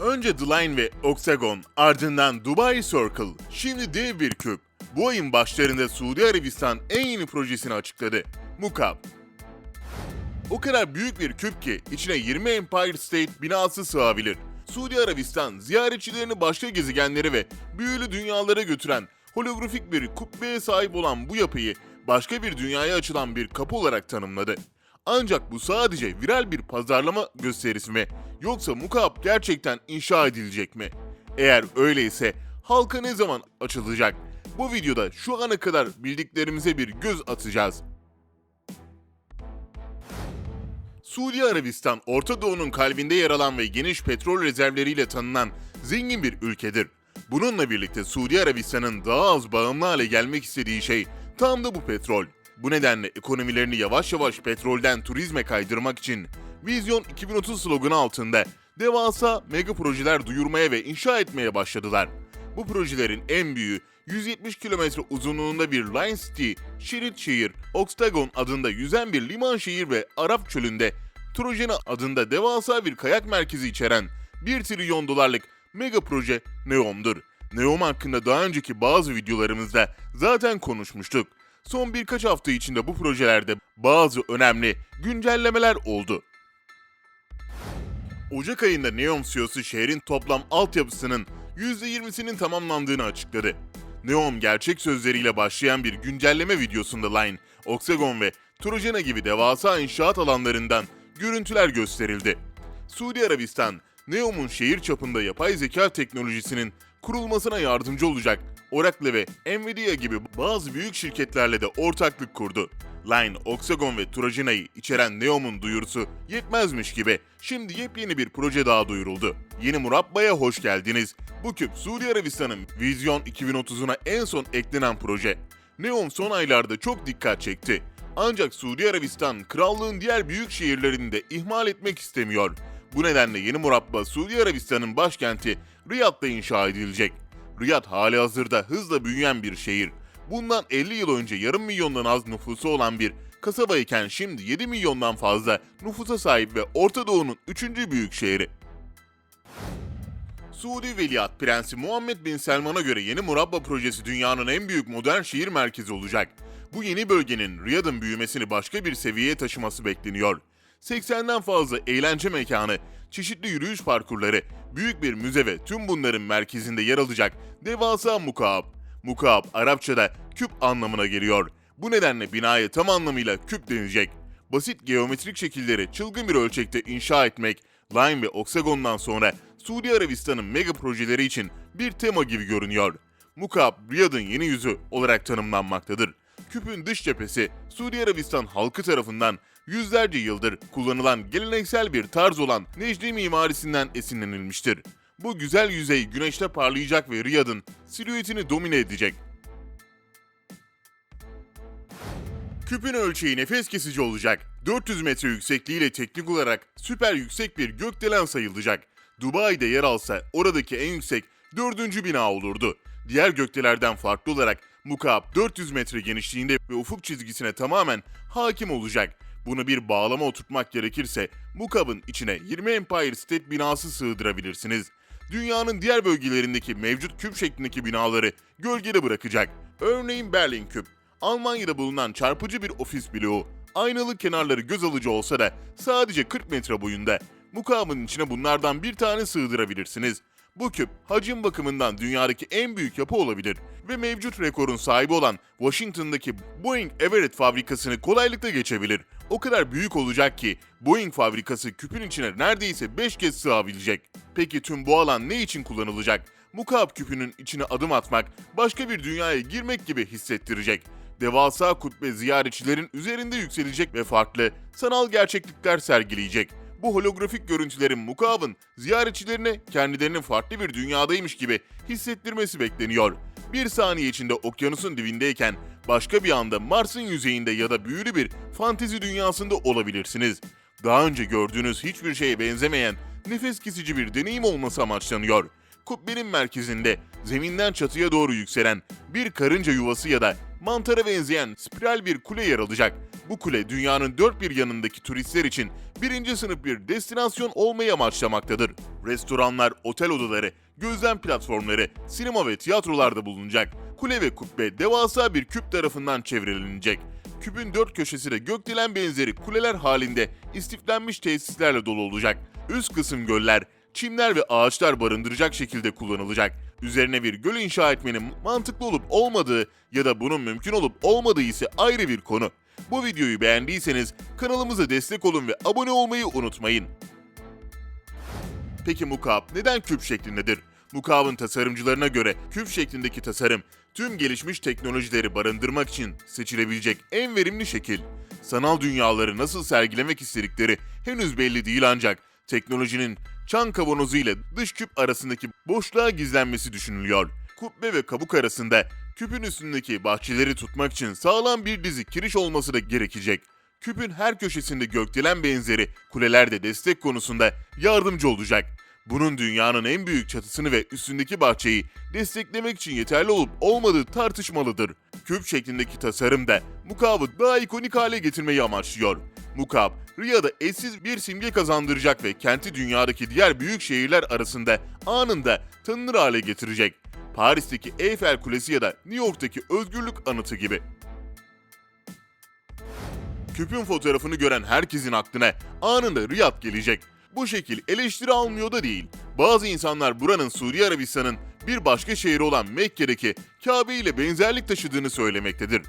Önce The Line ve Octagon, ardından Dubai Circle, şimdi dev bir küp. Bu ayın başlarında Suudi Arabistan en yeni projesini açıkladı. Mukab. O kadar büyük bir küp ki içine 20 Empire State binası sığabilir. Suudi Arabistan ziyaretçilerini başka gezegenlere ve büyülü dünyalara götüren holografik bir kubbeye sahip olan bu yapıyı başka bir dünyaya açılan bir kapı olarak tanımladı. Ancak bu sadece viral bir pazarlama gösterisi mi yoksa Mukab gerçekten inşa edilecek mi? Eğer öyleyse halka ne zaman açılacak? Bu videoda şu ana kadar bildiklerimize bir göz atacağız. Suudi Arabistan, Orta Doğu'nun kalbinde yer alan ve geniş petrol rezervleriyle tanınan zengin bir ülkedir. Bununla birlikte Suudi Arabistan'ın daha az bağımlı hale gelmek istediği şey tam da bu petrol. Bu nedenle ekonomilerini yavaş yavaş petrolden turizme kaydırmak için Vizyon 2030 sloganı altında devasa mega projeler duyurmaya ve inşa etmeye başladılar. Bu projelerin en büyüğü 170 kilometre uzunluğunda bir Line City, Şerit Şehir, Octagon adında yüzen bir liman şehir ve Arap çölünde Trojena adında devasa bir kayak merkezi içeren 1 trilyon dolarlık mega proje Neom'dur. Neom hakkında daha önceki bazı videolarımızda zaten konuşmuştuk. Son birkaç hafta içinde bu projelerde bazı önemli güncellemeler oldu. Ocak ayında Neom CEO'su şehrin toplam altyapısının %20'sinin tamamlandığını açıkladı. Neom gerçek sözleriyle başlayan bir güncelleme videosunda Line, Octagon ve Trojena gibi devasa inşaat alanlarından görüntüler gösterildi. Suudi Arabistan, Neom'un şehir çapında yapay zeka teknolojisinin kurulmasına yardımcı olacak Oracle ve Nvidia gibi bazı büyük şirketlerle de ortaklık kurdu. Line, Octagon ve Trojana'yı içeren Neom'un duyurusu yetmezmiş gibi şimdi yepyeni bir proje daha duyuruldu. Yeni Murabba'ya hoş geldiniz. Bu küp Suudi Arabistan'ın Vizyon 2030'una en son eklenen proje. Neom son aylarda çok dikkat çekti. Ancak Suudi Arabistan krallığın diğer büyük şehirlerini de ihmal etmek istemiyor. Bu nedenle yeni murabba Suudi Arabistan'ın başkenti Riyad'da inşa edilecek. Riyad hali hazırda hızla büyüyen bir şehir. Bundan 50 yıl önce yarım milyondan az nüfusu olan bir kasaba iken şimdi 7 milyondan fazla nüfusa sahip ve Orta Doğu'nun 3. büyük şehri. Suudi Veliaht Prensi Muhammed Bin Selman'a göre yeni Murabba projesi dünyanın en büyük modern şehir merkezi olacak. Bu yeni bölgenin Riyad'ın büyümesini başka bir seviyeye taşıması bekleniyor. 80'den fazla eğlence mekanı, çeşitli yürüyüş parkurları, büyük bir müze ve tüm bunların merkezinde yer alacak devasa mukab. Mukab Arapçada küp anlamına geliyor. Bu nedenle binaya tam anlamıyla küp denecek. Basit geometrik şekilleri çılgın bir ölçekte inşa etmek, Line ve Octagon'dan sonra Suudi Arabistan'ın mega projeleri için bir tema gibi görünüyor. Mukab, Riyad'ın yeni yüzü olarak tanımlanmaktadır. Küpün dış cephesi Suudi Arabistan halkı tarafından yüzlerce yıldır kullanılan geleneksel bir tarz olan Necdi mimarisinden esinlenilmiştir. Bu güzel yüzey güneşte parlayacak ve Riyad'ın silüetini domine edecek. Küpün ölçeği nefes kesici olacak. 400 metre yüksekliğiyle teknik olarak süper yüksek bir gökdelen sayılacak. Dubai'de yer alsa oradaki en yüksek dördüncü bina olurdu. Diğer gökdelerden farklı olarak Mukab 400 metre genişliğinde ve ufuk çizgisine tamamen hakim olacak. Bunu bir bağlama oturtmak gerekirse Mukab'ın içine 20 Empire State binası sığdırabilirsiniz. Dünyanın diğer bölgelerindeki mevcut küp şeklindeki binaları gölgede bırakacak. Örneğin Berlin Küp. Almanya'da bulunan çarpıcı bir ofis bloğu. Aynalı kenarları göz alıcı olsa da sadece 40 metre boyunda. Mukabın içine bunlardan bir tane sığdırabilirsiniz. Bu küp hacim bakımından dünyadaki en büyük yapı olabilir ve mevcut rekorun sahibi olan Washington'daki Boeing Everett fabrikasını kolaylıkla geçebilir. O kadar büyük olacak ki Boeing fabrikası küpün içine neredeyse 5 kez sığabilecek. Peki tüm bu alan ne için kullanılacak? Mukab küpünün içine adım atmak başka bir dünyaya girmek gibi hissettirecek. Devasa kubbe ziyaretçilerin üzerinde yükselecek ve farklı sanal gerçeklikler sergileyecek. Bu holografik görüntülerin Mukab'ın ziyaretçilerine kendilerinin farklı bir dünyadaymış gibi hissettirmesi bekleniyor. Bir saniye içinde okyanusun dibindeyken başka bir anda Mars'ın yüzeyinde ya da büyülü bir fantezi dünyasında olabilirsiniz. Daha önce gördüğünüz hiçbir şeye benzemeyen nefes kesici bir deneyim olması amaçlanıyor. Kubbenin merkezinde zeminden çatıya doğru yükselen bir karınca yuvası ya da mantara benzeyen spiral bir kule yer alacak. Bu kule dünyanın dört bir yanındaki turistler için birinci sınıf bir destinasyon olmayı amaçlamaktadır. Restoranlar, otel odaları, gözlem platformları, sinema ve tiyatrolarda bulunacak. Kule ve kubbe devasa bir küp tarafından çevrilenecek. Küpün dört köşesi de gökdelen benzeri kuleler halinde istiflenmiş tesislerle dolu olacak. Üst kısım göller, çimler ve ağaçlar barındıracak şekilde kullanılacak. Üzerine bir göl inşa etmenin mantıklı olup olmadığı ya da bunun mümkün olup olmadığı ise ayrı bir konu. Bu videoyu beğendiyseniz kanalımıza destek olun ve abone olmayı unutmayın. Peki mukab neden küp şeklindedir? Mukab'ın tasarımcılarına göre küp şeklindeki tasarım tüm gelişmiş teknolojileri barındırmak için seçilebilecek en verimli şekil. Sanal dünyaları nasıl sergilemek istedikleri henüz belli değil ancak teknolojinin çan kavanozu ile dış küp arasındaki boşluğa gizlenmesi düşünülüyor. Kubbe ve kabuk arasında küpün üstündeki bahçeleri tutmak için sağlam bir dizi kiriş olması da gerekecek. Küpün her köşesinde gökdelen benzeri kuleler de destek konusunda yardımcı olacak. Bunun dünyanın en büyük çatısını ve üstündeki bahçeyi desteklemek için yeterli olup olmadığı tartışmalıdır. Küp şeklindeki tasarım da Mukab'ı daha ikonik hale getirmeyi amaçlıyor. Mukab, Riyad'a eşsiz bir simge kazandıracak ve kenti dünyadaki diğer büyük şehirler arasında anında tanınır hale getirecek. Paris'teki Eyfel Kulesi ya da New York'taki Özgürlük Anıtı gibi. Küpün fotoğrafını gören herkesin aklına anında Riyad gelecek. Bu şekil eleştiri almıyor da değil. Bazı insanlar buranın Suudi Arabistan'ın bir başka şehri olan Mekke'deki Kabe ile benzerlik taşıdığını söylemektedir.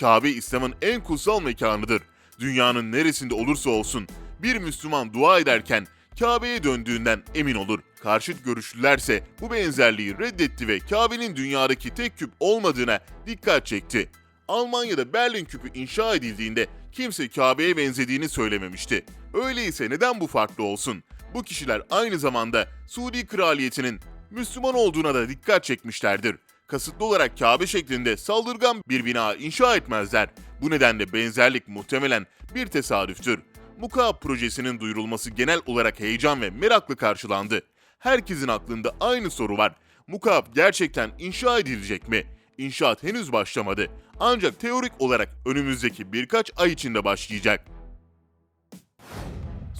Kabe İslam'ın en kutsal mekanıdır. Dünyanın neresinde olursa olsun bir Müslüman dua ederken Kabe'ye döndüğünden emin olur. Karşıt görüşlülerse bu benzerliği reddetti ve Kabe'nin dünyadaki tek küp olmadığına dikkat çekti. Almanya'da Berlin küpü inşa edildiğinde kimse Kabe'ye benzediğini söylememişti. Öyleyse neden bu farklı olsun? Bu kişiler aynı zamanda Suudi kraliyetinin Müslüman olduğuna da dikkat çekmişlerdir. Kasıtlı olarak Kabe şeklinde saldırgan bir bina inşa etmezler. Bu nedenle benzerlik muhtemelen bir tesadüftür. Mukab projesinin duyurulması genel olarak heyecan ve meraklı karşılandı. Herkesin aklında aynı soru var. Mukab gerçekten inşa edilecek mi? İnşaat henüz başlamadı. Ancak teorik olarak önümüzdeki birkaç ay içinde başlayacak.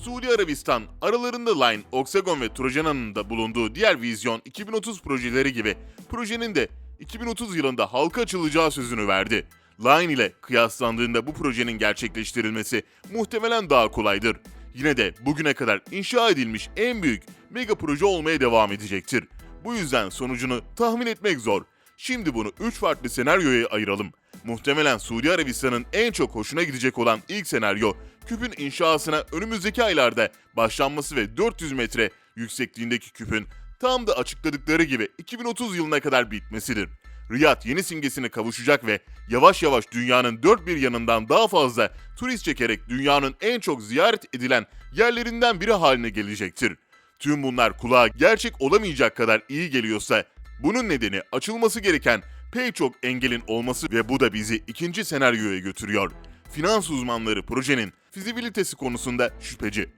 Suudi Arabistan aralarında Line, Oxagon ve Trojana'nın da bulunduğu diğer Vizyon 2030 projeleri gibi projenin de 2030 yılında halka açılacağı sözünü verdi. Line ile kıyaslandığında bu projenin gerçekleştirilmesi muhtemelen daha kolaydır. Yine de bugüne kadar inşa edilmiş en büyük mega proje olmaya devam edecektir. Bu yüzden sonucunu tahmin etmek zor. Şimdi bunu 3 farklı senaryoya ayıralım. Muhtemelen Suudi Arabistan'ın en çok hoşuna gidecek olan ilk senaryo, küpün inşasına önümüzdeki aylarda başlanması ve 400 metre yüksekliğindeki küpün tam da açıkladıkları gibi 2030 yılına kadar bitmesidir. Riyad yeni simgesine kavuşacak ve yavaş yavaş dünyanın dört bir yanından daha fazla turist çekerek dünyanın en çok ziyaret edilen yerlerinden biri haline gelecektir. Tüm bunlar kulağa gerçek olamayacak kadar iyi geliyorsa bunun nedeni açılması gereken pek çok engelin olması ve bu da bizi ikinci senaryoya götürüyor. Finans uzmanları projenin fizibilitesi konusunda şüpheci.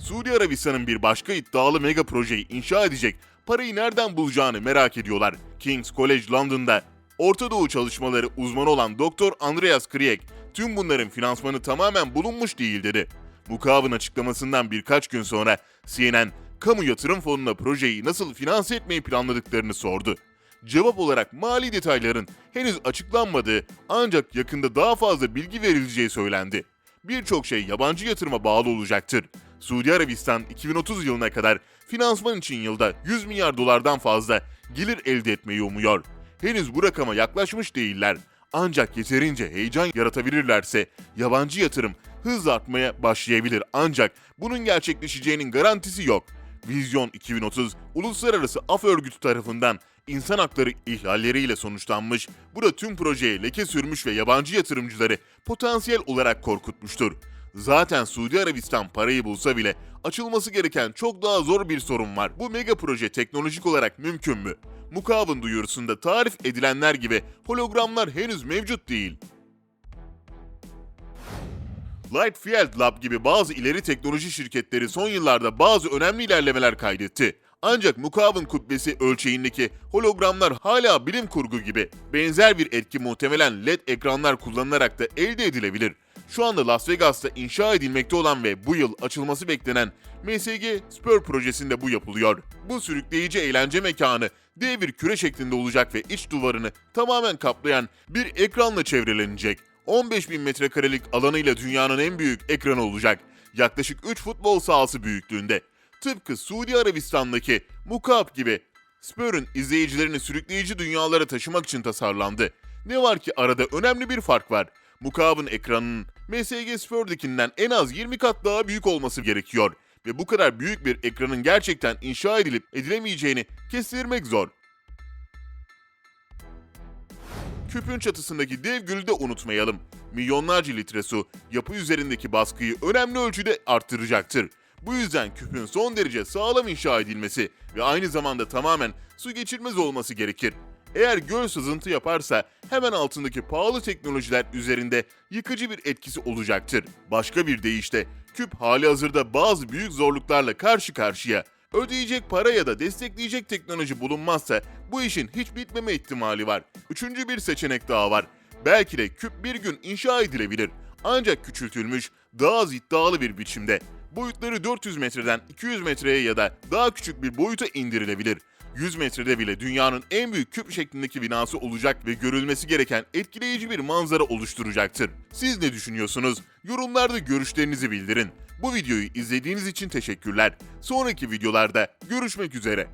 Suudi Arabistan'ın bir başka iddialı mega projeyi inşa edecek parayı nereden bulacağını merak ediyorlar. King's College London'da Orta Doğu çalışmaları uzmanı olan Dr. Andreas Kriek, tüm bunların finansmanı tamamen bulunmuş değil dedi. Mukav'ın açıklamasından birkaç gün sonra CNN, kamu yatırım fonuna projeyi nasıl finanse etmeyi planladıklarını sordu. Cevap olarak mali detayların henüz açıklanmadığı ancak yakında daha fazla bilgi verileceği söylendi. Birçok şey yabancı yatırıma bağlı olacaktır. Suudi Arabistan 2030 yılına kadar finansman için yılda 100 milyar dolardan fazla gelir elde etmeyi umuyor. Henüz bu rakama yaklaşmış değiller. Ancak yeterince heyecan yaratabilirlerse yabancı yatırım hızla artmaya başlayabilir ancak bunun gerçekleşeceğinin garantisi yok. Vizyon 2030 Uluslararası Af Örgütü tarafından insan hakları ihlalleriyle sonuçlanmış, bu da tüm projeye leke sürmüş ve yabancı yatırımcıları potansiyel olarak korkutmuştur. Zaten Suudi Arabistan parayı bulsa bile açılması gereken çok daha zor bir sorun var. Bu mega proje teknolojik olarak mümkün mü? Mukab'ın duyurusunda tarif edilenler gibi hologramlar henüz mevcut değil. Lightfield Lab gibi bazı ileri teknoloji şirketleri son yıllarda bazı önemli ilerlemeler kaydetti. Ancak mukavın kubbesi ölçeğindeki hologramlar hala bilim kurgu gibi. Benzer bir etki muhtemelen LED ekranlar kullanılarak da elde edilebilir. Şu anda Las Vegas'ta inşa edilmekte olan ve bu yıl açılması beklenen MSG Spur projesinde bu yapılıyor. Bu sürükleyici eğlence mekanı dev bir küre şeklinde olacak ve iç duvarını tamamen kaplayan bir ekranla çevrelenecek. 15.000 metrekarelik alanıyla dünyanın en büyük ekranı olacak. Yaklaşık 3 futbol sahası büyüklüğünde. Tıpkı Suudi Arabistan'daki Mukab gibi Spur'un izleyicilerini sürükleyici dünyalara taşımak için tasarlandı. Ne var ki arada önemli bir fark var. Mukab'ın ekranının MSG Spur'dakinden en az 20 kat daha büyük olması gerekiyor ve bu kadar büyük bir ekranın gerçekten inşa edilip edilemeyeceğini kestirmek zor. Küpün çatısındaki dev gülü de unutmayalım. Milyonlarca litre su yapı üzerindeki baskıyı önemli ölçüde arttıracaktır. Bu yüzden küpün son derece sağlam inşa edilmesi ve aynı zamanda tamamen su geçirmez olması gerekir. Eğer göl sızıntı yaparsa hemen altındaki pahalı teknolojiler üzerinde yıkıcı bir etkisi olacaktır. Başka bir deyişle küp hali hazırda bazı büyük zorluklarla karşı karşıya. Ödeyecek para ya da destekleyecek teknoloji bulunmazsa bu işin hiç bitmeme ihtimali var. Üçüncü bir seçenek daha var. Belki de küp bir gün inşa edilebilir. Ancak küçültülmüş, daha az iddialı bir biçimde. Boyutları 400 metreden 200 metreye ya da daha küçük bir boyuta indirilebilir. 100 metrede bile dünyanın en büyük küp şeklindeki binası olacak ve görülmesi gereken etkileyici bir manzara oluşturacaktır. Siz ne düşünüyorsunuz? Yorumlarda görüşlerinizi bildirin. Bu videoyu izlediğiniz için teşekkürler. Sonraki videolarda görüşmek üzere.